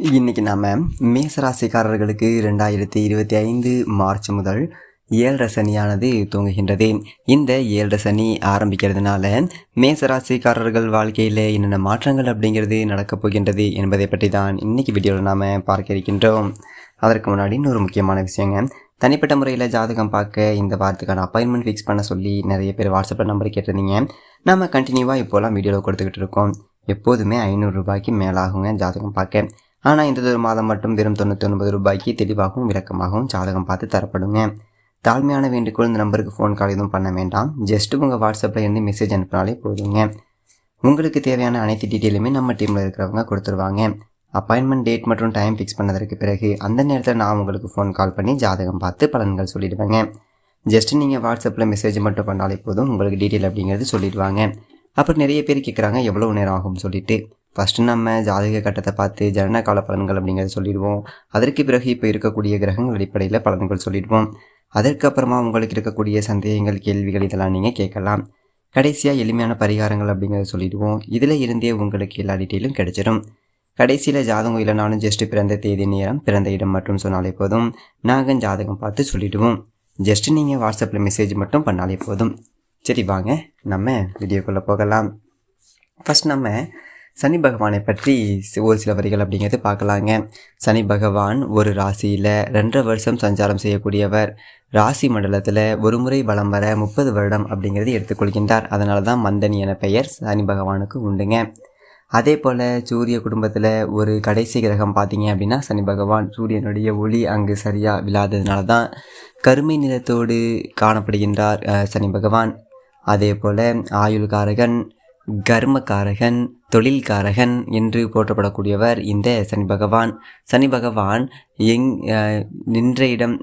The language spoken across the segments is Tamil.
இன்னைக்கு நாம் மேசராசிக்காரர்களுக்கு ரெண்டாயிரத்தி இருபத்தி ஐந்து மார்ச் முதல் ஏழரை சனியானது துவங்குகின்றது. இந்த ஏழரை சனி ஆரம்பிக்கிறதுனால மேசராசிக்காரர்கள் வாழ்க்கையில் என்னென்ன மாற்றங்கள் அப்படிங்கிறது நடக்கப் போகின்றது என்பதை பற்றி தான் இன்னைக்கு வீடியோவில் நாம் பார்க்க இருக்கின்றோம். அதற்கு முன்னாடி இன்னொரு முக்கியமான விஷயங்க. தனிப்பட்ட முறையில் ஜாதகம் பார்க்க இந்த வாரத்துக்கான அப்பாயின்மெண்ட் ஃபிக்ஸ் பண்ண சொல்லி நிறைய பேர் வாட்ஸ்அப்பில் நம்பர் கேட்டிருந்தீங்க. நம்ம கண்டினியூவாக இப்போலாம் வீடியோவில் கொடுத்துக்கிட்டு இருக்கோம். எப்போதுமே ஐநூறு ரூபாய்க்கு மேலாகுங்க ஜாதகம் பார்க்க. ஆனால் இந்த ஒரு மாதம் மட்டும் வெறும் தொண்ணூற்றி ஒன்பது ரூபாய்க்கு தெளிவாகவும் விளக்கமாகவும் ஜாதகம் பார்த்து தரப்படுங்க. தாழ்மையான வேண்டுகோள் இந்த நம்பருக்கு ஃபோன் கால் எதுவும் பண்ண வேண்டாம். ஜஸ்ட் உங்கள் வாட்ஸ்அப்பில் இருந்து மெசேஜ் அனுப்பினாலே போதுங்க. உங்களுக்கு தேவையான அனைத்து டீட்டெயிலுமே நம்ம டீமில் இருக்கிறவங்க கொடுத்துருவாங்க. அப்பாயின்மெண்ட் டேட் மற்றும் டைம் ஃபிக்ஸ் பண்ணதற்கு பிறகு அந்த நேரத்தில் நான் உங்களுக்கு ஃபோன் கால் பண்ணி ஜாதகம் பார்த்து பலன்கள் சொல்லிடுவேங்க. ஜஸ்ட் நீங்கள் வாட்ஸ்அப்பில் மெசேஜ் மட்டும் பண்ணாலே போதும். உங்களுக்கு டீட்டெயில் அப்படிங்கிறது சொல்லிடுவாங்க. அப்புறம் நிறைய பேர் கேட்குறாங்க எவ்வளோ நேரம் ஆகும்னு சொல்லிட்டு. ஃபஸ்ட்டு நம்ம ஜாதக கட்டத்தை பார்த்து ஜனன கால பலன்கள் அப்படிங்கிறத சொல்லிடுவோம். அதற்கு பிறகு இப்போ இருக்கக்கூடிய கிரகங்கள் அடிப்படையில் பலன்கள் சொல்லிடுவோம். அதற்கப்புறமா உங்களுக்கு இருக்கக்கூடிய சந்தேகங்கள் கேள்விகள் இதெல்லாம் நீங்கள் கேட்கலாம். கடைசியாக எளிமையான பரிகாரங்கள் அப்படிங்கிறத சொல்லிடுவோம். இதில் இருந்தே உங்களுக்கு எல்லா டீட்டெயிலும் கிடைச்சிடும் கடைசியில் ஜாதகம் இல்லைனாலும் ஜஸ்ட் பிறந்த தேதி நேரம் பிறந்த இடம் மட்டும் சொன்னாலே போதும். நாங்கள் ஜாதகம் பார்த்து சொல்லிடுவோம். ஜஸ்ட் நீங்கள் வாட்ஸ்அப்பில் மெசேஜ் மட்டும் பண்ணாலே போதும். சரி வாங்க. நம்ம வீடியோக்குள்ளே போகலாம். ஃபஸ்ட் நம்ம சனி பகவானை பற்றி ஒரு சில வரிகள் அப்படிங்கிறது பார்க்கலாங்க. சனி பகவான் ஒரு ராசியில் ரெண்டரை வருஷம் சஞ்சாரம் செய்யக்கூடியவர். ராசி மண்டலத்தில் ஒரு முறை வலம் வர முப்பது வருடம் அப்படிங்கிறது எடுத்துக்கொள்கின்றார் அதனால தான் மந்தனி என பெயர் சனி பகவானுக்கு உண்டுங்க. அதே போல் சூரிய குடும்பத்தில் ஒரு கடைசி கிரகம் பார்த்தீங்க அப்படின்னா சனி பகவான். சூரியனுடைய ஒளி அங்கு சரியாக விழாததுனால தான் கருமை நிறத்தோடு காணப்படுகின்றார் சனி பகவான். அதே போல் ஆயுள்காரகன் கர்மக்காரகன் தொழில்காரகன் என்று போற்றப்படக்கூடியவர் இந்த சனி பகவான். சனி பகவான் எங் நின்ற இடம்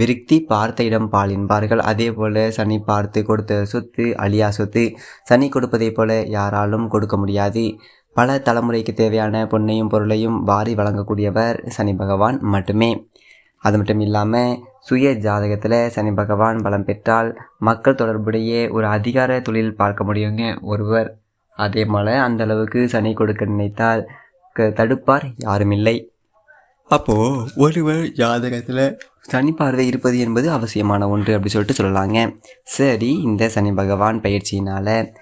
விருத்தி பார்த்த இடம் பால் என்பார்கள். அதே போல் சனி பார்த்து கொடுத்த சொத்து அழியா சொத்து சனி கொடுப்பதைப் போல யாராலும் கொடுக்க முடியாது. பல தலைமுறைக்கு தேவையான பொன்னையும் பொருளையும் வாரி வழங்கக்கூடியவர் சனி பகவான் மட்டுமே. அது மட்டும் இல்லாமல் சுய ஜாதகத்தில் சனி பகவான் பலம் பெற்றால் மக்கள் தொடர்புடைய ஒரு அதிகார தொழில் பார்க்க முடியுங்க ஒருவர். அதே போல் அந்த அளவுக்கு சனி கொடுக்க நினைத்தால் க- தடுப்பார் யாரும் இல்லை. அப்போது ஒருவர் ஜாதகத்தில் சனி பார்வை இருப்பது என்பது அவசியமான ஒன்று அப்படி சொல்லிட்டு சொல்லலாங்க. சரி இந்த சனி பகவான் பயிற்சியினால்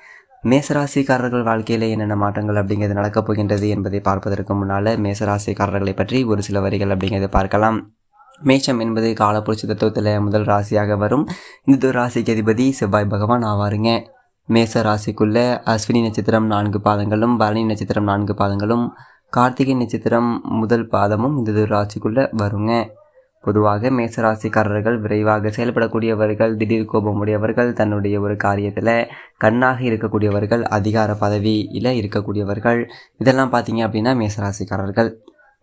மேசராசிக்காரர்கள் வாழ்க்கையில் என்னென்ன மாற்றங்கள் அப்படிங்கிறது நடக்கப் போகின்றது என்பதை பார்ப்பதற்கு முன்னால் மேசராசிக்காரர்களை பற்றி ஒரு சில வரிகள் அப்படிங்கிறத பார்க்கலாம். மேஷம் என்பது காலப்புரட்சி தத்துவத்தில் முதல் ராசியாக வரும். இந்த ராசிக்கு அதிபதி செவ்வாய் பகவான் ஆவாருங்க. மேச ராசிக்குள்ள அஸ்வினி நட்சத்திரம் நான்கு பாதங்களும் பரணி நட்சத்திரம் நான்கு பாதங்களும் கார்த்திகை நட்சத்திரம் முதல் பாதமும் இந்த ராசிக்குள்ள வருங்க. பொதுவாக மேச ராசிக்காரர்கள் விரைவாக செயல்படக்கூடியவர்கள் திடீர் கோபமுடையவர்கள் தன்னுடைய ஒரு காரியத்தில் கண்ணாக இருக்கக்கூடியவர்கள் அதிகார பதவியில் இருக்கக்கூடியவர்கள் இதெல்லாம் பார்த்தீங்க அப்படின்னா மேச ராசிக்காரர்கள்.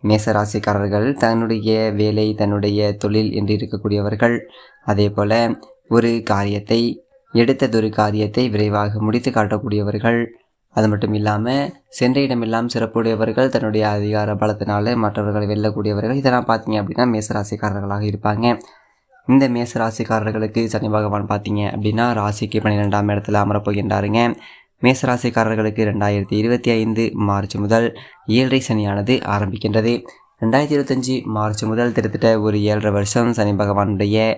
மேசராசிக்காரர்கள் தன்னுடைய வேலை தன்னுடைய தொழில் என்று இருக்கக்கூடியவர்கள். அதே போல் ஒரு காரியத்தை எடுத்ததொரு காரியத்தை விரைவாக முடித்து காட்டக்கூடியவர்கள். அது மட்டும் இல்லாமல் சென்ற இடமெல்லாம் சிறப்புடையவர்கள் தன்னுடைய அதிகார பலத்தினால மற்றவர்களை வெல்லக்கூடியவர்கள். இதெல்லாம் பார்த்தீங்க அப்படின்னா மேசராசிக்காரர்களாக இருப்பாங்க. இந்த மேசராசிக்காரர்களுக்கு சனி பகவான் பார்த்தீங்க அப்படின்னா ராசிக்கு பன்னிரெண்டாம் இடத்துல அமரப்போகின்றாருங்க மேசராசிக்காரர்களுக்கு ரெண்டாயிரத்தி இருபத்தி ஐந்து மார்ச் முதல் ஏழரை சனியானது ஆரம்பிக்கின்றது. ரெண்டாயிரத்தி இருபத்தஞ்சி மார்ச் முதல் கிட்டத்தட்ட ஒரு ஏழரை வருஷம் சனி பகவானுடைய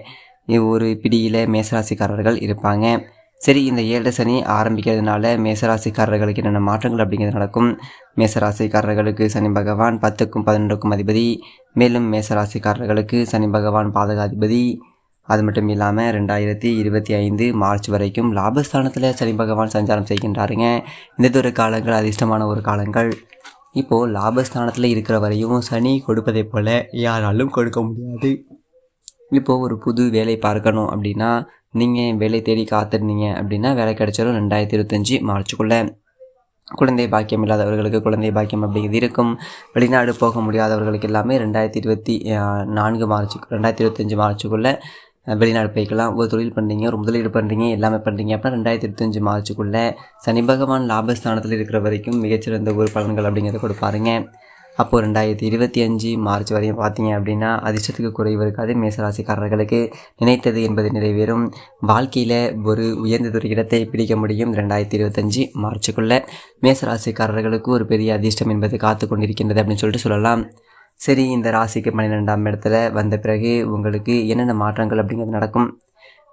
ஒரு பிடியில் மேசராசிக்காரர்கள் இருப்பாங்க. சரி இந்த ஏழரை சனி ஆரம்பிக்கிறதுனால மேசராசிக்காரர்களுக்கு என்னென்ன மாற்றங்கள் அப்படிங்கிறது நடக்கும். மேசராசிக்காரர்களுக்கு சனி பகவான் பத்துக்கும் பதினொன்றுக்கும் அதிபதி. மேலும் மேசராசிக்காரர்களுக்கு சனி பகவான் பாதகாதிபதி. அது மட்டும் இல்லாமல் ரெண்டாயிரத்தி இருபத்தி ஐந்து மார்ச் வரைக்கும் லாபஸ்தானத்தில் சனி பகவான் சஞ்சாரம் செய்கின்றாருங்க. இந்த ஒரு காலங்கள் அதிர்ஷ்டமான ஒரு காலங்கள். இப்போது லாபஸ்தானத்தில் இருக்கிற வரையும் சனி கொடுப்பதை போல் யாராலும் கொடுக்க முடியாது. இப்போது ஒரு புது வேலை பார்க்கணும் அப்படின்னா நீங்கள் வேலை தேடி காத்திருந்தீங்க அப்படின்னா வேலை கிடைச்சாலும் ரெண்டாயிரத்தி இருபத்தஞ்சி மார்ச்சுக்குள்ளே. குழந்தை பாக்கியம் இல்லாதவர்களுக்கு குழந்தை பாக்கியம் அப்படிங்கிறது இருக்கும். வெளிநாடு போக முடியாதவர்களுக்கு எல்லாமே ரெண்டாயிரத்தி இருபத்தி நான்கு மார்ச் ரெண்டாயிரத்தி இருபத்தஞ்சி மார்ச்சுக்குள்ளே வெளிநாடு போய்க்கலாம். ஒரு தொழில் பண்ணுறீங்க ஒரு முதலீடு பண்ணுறீங்க எல்லாமே பண்ணுறீங்க அப்படின்னா ரெண்டாயிரத்தி இருபத்தஞ்சு மார்ச்சுக்குள்ளே சனி பகவான் லாபஸ்தானத்தில் இருக்கிற வரைக்கும் மிகச்சிறந்த ஒரு பலன்கள் அப்படிங்கிறத கொடுப்பாருங்க. அப்போது ரெண்டாயிரத்தி இருபத்தி அஞ்சு மார்ச் வரையும் பார்த்தீங்க அப்படின்னா அதிர்ஷ்டத்துக்கு குறைவு இருக்காது. மேசராசிக்காரர்களுக்கு நினைத்தது என்பது நிறைவேறும். வாழ்க்கையில் ஒரு உயர்ந்ததொரு இடத்தை பிடிக்க முடியும் ரெண்டாயிரத்தி இருபத்தஞ்சி மார்ச்சுக்குள்ளே மேசராசிக்காரர்களுக்கு ஒரு பெரிய அதிர்ஷ்டம் என்பது காத்து கொண்டிருக்கின்றது அப்படின்னு சொல்லிட்டு சொல்லலாம். சரி இந்த ராசிக்கு பன்னிரெண்டாம் இடத்துல வந்த பிறகு உங்களுக்கு என்னென்ன மாற்றங்கள் அப்படிங்கிறது நடக்கும்.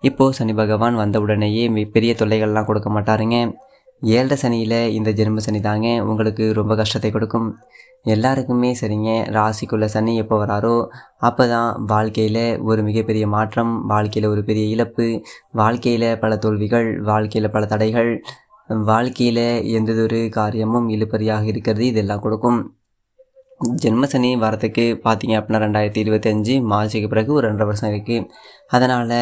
இப்போது சனி பகவான் வந்த உடனேயே பெரிய தொல்லைகள்லாம் கொடுக்க மாட்டாருங்க. ஏழரை சனியில் இந்த ஜென்ம சனி தாங்க உங்களுக்கு ரொம்ப கஷ்டத்தை கொடுக்கும். எல்லாருக்குமே சரிங்க. ராசிக்குள்ள சனி எப்போ வராரோ அப்போ தான் வாழ்க்கையில் ஒரு மிகப்பெரிய மாற்றம் வாழ்க்கையில் ஒரு பெரிய இழப்பு வாழ்க்கையில் பல தோல்விகள் வாழ்க்கையில் பல தடைகள் வாழ்க்கையில் எந்ததொரு காரியமும் இழுப்பறியாக இருக்கிறது இதெல்லாம் கொடுக்கும். ஜென்மசனி வரத்துக்கு பார்த்தீங்க அப்படின்னா ரெண்டாயிரத்தி இருபத்தஞ்சி மார்ச்சுக்கு பிறகு ஒரு ரெண்டரை வருஷம் இருக்குது அதனால்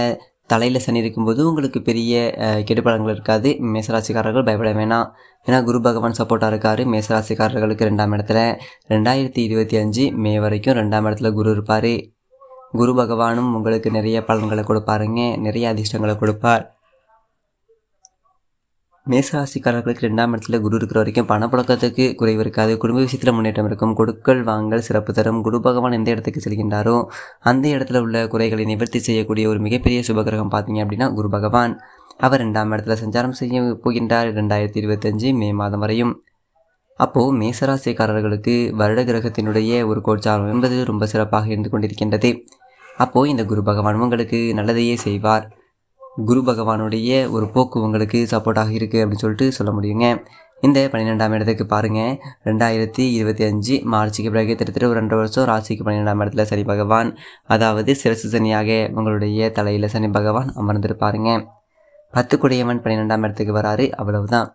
தலையில் சனி இருக்கும்போது உங்களுக்கு பெரிய அஹ், கெடுபலங்கள் இருக்காது. மேசராசிக்காரர்கள் பயப்பட வேணாம். ஏன்னா குரு பகவான் சப்போர்ட்டாக இருக்கார். மேசராசிக்காரர்களுக்கு ரெண்டாம் இடத்துல ரெண்டாயிரத்தி இருபத்தி அஞ்சு மே வரைக்கும் ரெண்டாம் இடத்துல குரு இருப்பார். குரு பகவானும் உங்களுக்கு நிறைய பலன்களை கொடுப்பாருங்க. நிறைய அதிர்ஷ்டங்களை கொடுப்பார். மேசராசிக்காரர்களுக்கு ரெண்டாம் இடத்துல குரு இருக்கிற வரைக்கும் பணப்புழக்கத்துக்கு குறைவு இருக்காது. குடும்ப விஷயத்தில் முன்னேற்றம் இருக்கும். கொடுக்கல் வாங்கல் சிறப்பு தரும். குரு பகவான் எந்த இடத்துக்கு செல்கின்றாரோ அந்த இடத்துல உள்ள குறைகளை நிவர்த்தி செய்யக்கூடிய ஒரு மிகப்பெரிய சுபகிரகம் பார்த்தீங்க அப்படின்னா குரு பகவான். அவர் ரெண்டாம் இடத்துல சஞ்சாரம் செய்ய போகின்றார் ரெண்டாயிரத்தி இருபத்தஞ்சு மே மாதம் வரையும். அப்போது மேசராசிக்காரர்களுக்கு வருட கிரகத்தினுடைய ஒரு கோச்சாரம் என்பது ரொம்ப சிறப்பாக இருந்து கொண்டிருக்கின்றது. அப்போது இந்த குரு பகவான் உங்களுக்கு நல்லதையே செய்வார். குரு பகவானுடைய ஒரு போக்கு உங்களுக்கு சப்போர்ட்டாக இருக்குது அப்படின்னு சொல்லிட்டு சொல்ல முடியுங்க. இந்த பன்னிரெண்டாம் இடத்துக்கு பாருங்கள் ரெண்டாயிரத்தி இருபத்தி அஞ்சு மார்ச்சுக்கு பிறகு கிட்டத்தட்ட ஒரு ரெண்டு வருஷம் ராசிக்கு பன்னிரெண்டாம் இடத்துல சனி பகவான் அதாவது சிரசு சனியாக உங்களுடைய தலையில் சனி பகவான் அமர்ந்திருப்பாருங்க. பத்து குடையவன் பன்னிரெண்டாம் இடத்துக்கு வராரு. அவ்வளவுதான்.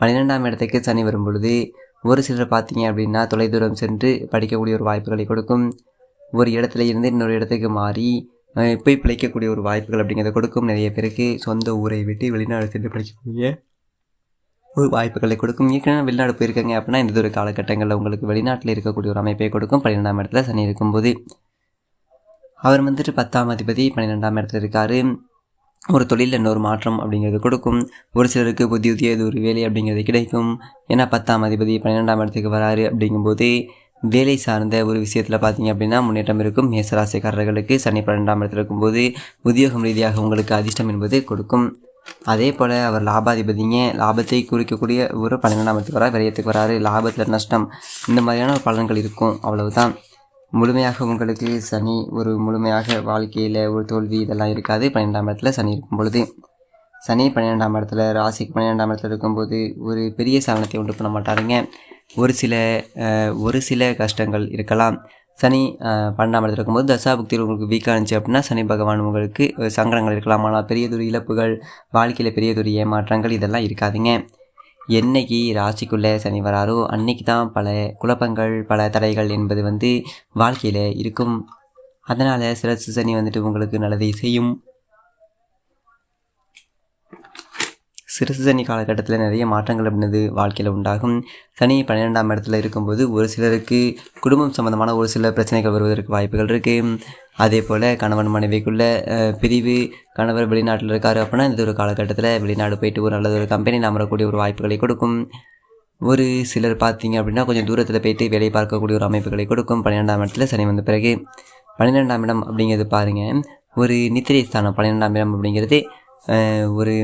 பன்னிரெண்டாம் இடத்துக்கு சனி வரும் பொழுது ஒரு சிலர் பார்த்தீங்க அப்படின்னா தொலைதூரம் சென்று படிக்கக்கூடிய ஒரு வாய்ப்புகளை கொடுக்கும். ஒரு இடத்துல இருந்து இன்னொரு இடத்துக்கு மாறி போய் பிழைக்கக்கூடிய ஒரு வாய்ப்புகள் அப்படிங்கிறத கொடுக்கும். நிறைய பேருக்கு சொந்த ஊரை விட்டு வெளிநாடு சென்று படிக்கக்கூடிய ஒரு வாய்ப்புகளை கொடுக்கும். ஏற்கனவே வெளிநாடு போயிருக்காங்க அப்படின்னா இந்த ஒரு காலகட்டங்களில் உங்களுக்கு வெளிநாட்டில் இருக்கக்கூடிய ஒரு அமைப்பை கொடுக்கும். பன்னிரெண்டாம் இடத்துல சனி இருக்கும்போது அவர் வந்துட்டு பத்தாம் அதிபதி பன்னிரெண்டாம் இடத்துல இருக்காரு. ஒரு தொழிலில் இன்னொரு மாற்றம் அப்படிங்கிறது கொடுக்கும். ஒரு சிலருக்கு புதிய புதிய ஒரு வேலை அப்படிங்கிறது கிடைக்கும். ஏன்னா பத்தாம் அதிபதி பன்னிரெண்டாம் இடத்துக்கு வராரு அப்படிங்கும்போது வேலை சார்ந்த ஒரு விஷயத்தில் பார்த்தீங்க அப்படின்னா முன்னேற்றம் இருக்கும். மேசராசிக்காரர்களுக்கு சனி பன்னெண்டாம் இடத்தில் இருக்கும்போது உத்தியோகம் ரீதியாக உங்களுக்கு அதிர்ஷ்டம் என்பது கொடுக்கும். அதே போல் அவர் லாபாதிபதிங்க லாபத்தை குறிக்கக்கூடிய ஒரு பன்னிரெண்டாம் இடத்துக்கு வரா விரயத்துக்கு வராரு. லாபத்தில் நஷ்டம் இந்த மாதிரியான ஒரு பலன்கள் இருக்கும். அவ்வளவுதான். முழுமையாக உங்களுக்கு சனி ஒரு முழுமையாக வாழ்க்கையில் ஒரு தோல்வி இதெல்லாம் இருக்காது. பன்னிரெண்டாம் இடத்துல சனி இருக்கும் பொழுது சனி பன்னிரெண்டாம் இடத்துல ராசிக்கு பன்னிரெண்டாம் இடத்துல இருக்கும்போது ஒரு பெரிய சாதனத்தை உண்டு பண்ண மாட்டாருங்க. ஒரு சில ஒரு சில கஷ்டங்கள் இருக்கலாம். சனி பன்னெண்டாம் இடத்துல இருக்கும்போது தசாபுக்தியில் உங்களுக்கு வீக்காக இருந்துச்சு அப்படின்னா சனி பகவான் உங்களுக்கு சங்கடங்கள் இருக்கலாம். ஆனால் பெரியதொரு இழப்புகள் வாழ்க்கையில் பெரியதொரு ஏமாற்றங்கள் இதெல்லாம் இருக்காதுங்க. என்னைக்கு ராசிக்குள்ளே சனி வராரோ அன்னைக்கு தான் பல குழப்பங்கள் பல தடைகள் என்பது வந்து வாழ்க்கையில் இருக்கும். அதனால் சிறசு சனி வந்துட்டு உங்களுக்கு நல்லதை செய்யும். சிரசு சனி காலகட்டத்தில் நிறைய மாற்றங்கள் அப்படின்னது வாழ்க்கையில் உண்டாகும். சனி பன்னிரெண்டாம் இடத்துல இருக்கும்போது ஒரு சிலருக்கு குடும்பம் சம்மந்தமான ஒரு சில பிரச்சனைகள் வருவதற்கு வாய்ப்புகள் இருக்குது அதே போல் கணவன் மனைவிக்குள்ள பிரிவு கணவர் வெளிநாட்டில் இருக்கார் அப்படின்னா இந்த ஒரு காலகட்டத்தில் வெளிநாடு போயிட்டு ஒரு நல்லது ஒரு கம்பெனியில் அமரக்கூடிய ஒரு வாய்ப்புகளை கொடுக்கும். ஒரு சிலர் பார்த்தீங்க அப்படின்னா கொஞ்சம் தூரத்தில் போயிட்டு வேலை பார்க்கக்கூடிய ஒரு அமைப்புகளை கொடுக்கும். பன்னிரெண்டாம் இடத்துல சனி வந்த பிறகு பன்னிரெண்டாம் இடம் அப்படிங்கிறது பாருங்கள் ஒரு நித்திரை ஸ்தானம். பன்னிரெண்டாம் இடம் அப்படிங்கிறது ஒரு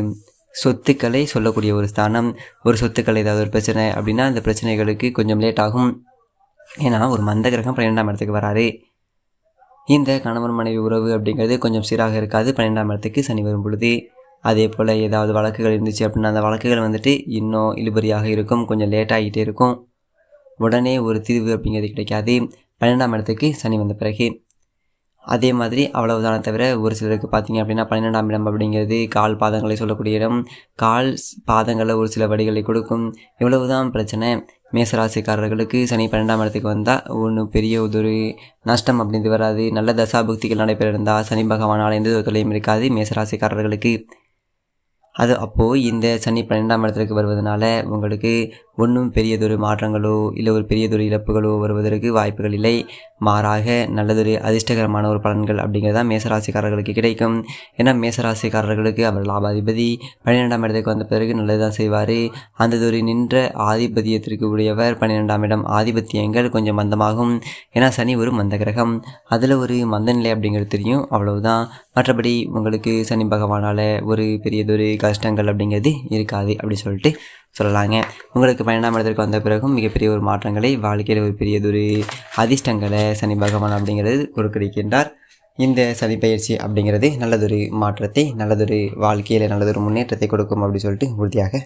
சொத்துக்களை சொல்லக்கூடிய ஒரு ஸ்தானம் ஒரு சொத்துக்கள் ஏதாவது ஒரு பிரச்சனை அப்படின்னா அந்த பிரச்சனைகளுக்கு கொஞ்சம் லேட் ஆகும். ஏன்னா ஒரு மந்த கிரகம் பன்னிரெண்டாம் இடத்துக்கு வராது இந்த கணவன் மனைவி உறவு அப்படிங்கிறது கொஞ்சம் சீராக இருக்காது. பன்னிரெண்டாம் இடத்துக்கு சனி வரும் பொழுது அதே போல் ஏதாவது வழக்குகள் இருந்துச்சு அப்படின்னா அந்த வழக்குகள் வந்துட்டு இன்னும் இழுபறியாக இருக்கும். கொஞ்சம் லேட் ஆகிட்டே இருக்கும். உடனே ஒரு தீர்வு அப்படிங்கிறது கிடைக்காது. பன்னெண்டாம் இடத்துக்கு சனி வந்த பிறகு அதே மாதிரி அவ்வளவுதான தவிர ஒரு சிலருக்கு பார்த்தீங்க அப்படின்னா பன்னிரெண்டாம் இடம் அப்படிங்கிறது கால் பாதங்களை சொல்லக்கூடிய இடம். கால் ஸ்- ஒரு சில வடிகளை கொடுக்கும். இவ்வளவுதான் பிரச்சனை. மேசராசிக்காரர்களுக்கு சனி பன்னெண்டாம் இடத்துக்கு வந்தால் ஒன்று பெரிய ஒரு நஷ்டம் அப்படின்றது வராது. நல்ல தசாபுக்திகள் நடைபெற இருந்தால் சனி பகவானால் எந்த ஒரு தொல்லையும் இருக்காது. மேசராசிக்காரர்களுக்கு அது அப்போது இந்த சனி பன்னெண்டாம் இடத்துக்கு வருவதனால உங்களுக்கு ஒன்றும் பெரியதொரு மாற்றங்களோ இல்லை ஒரு பெரியதொரு இழப்புகளோ வருவதற்கு வாய்ப்புகள் இல்லை. மாறாக நல்லதொரு அதிர்ஷ்டகரமான ஒரு பலன்கள் அப்படிங்கிறது தான் மேசராசிக்காரர்களுக்கு கிடைக்கும். ஏன்னா மேசராசிக்காரர்களுக்கு அவர் லாபாதிபதி. பன்னிரெண்டாம் இடத்துக்கு வந்த பிறகு நல்லது தான் செய்வார். அந்ததொரு நின்ற ஆதிபத்தியத்திற்கு உடையவர் பன்னிரெண்டாம் இடம் ஆதிபத்தியங்கள் கொஞ்சம் மந்தமாகும். ஏன்னா சனி ஒரு மந்த கிரகம் அதில் ஒரு மந்த நிலை அப்படிங்கிறது தெரியும். அவ்வளவுதான். மற்றபடி உங்களுக்கு சனி பகவானால் ஒரு பெரியதொரு கஷ்டங்கள் அப்படிங்கிறது இருக்காது அப்படி சொல்லிட்டு சொல்லலாங்க. உங்களுக்கு பன்னெண்டாம் இடத்திற்கு வந்த பிறகும் மிகப்பெரிய ஒரு மாற்றங்களை வாழ்க்கையில் ஒரு பெரியதொரு அதிர்ஷ்டங்களை சனி பகவான் அப்படிங்கிறது கொடுக்கிருக்கின்றார் இந்த சனி பயிற்சி அப்படிங்கிறது நல்லதொரு மாற்றத்தை நல்லதொரு வாழ்க்கையில் நல்லதொரு முன்னேற்றத்தை கொடுக்கும் அப்படின்னு சொல்லிட்டு உறுதியாக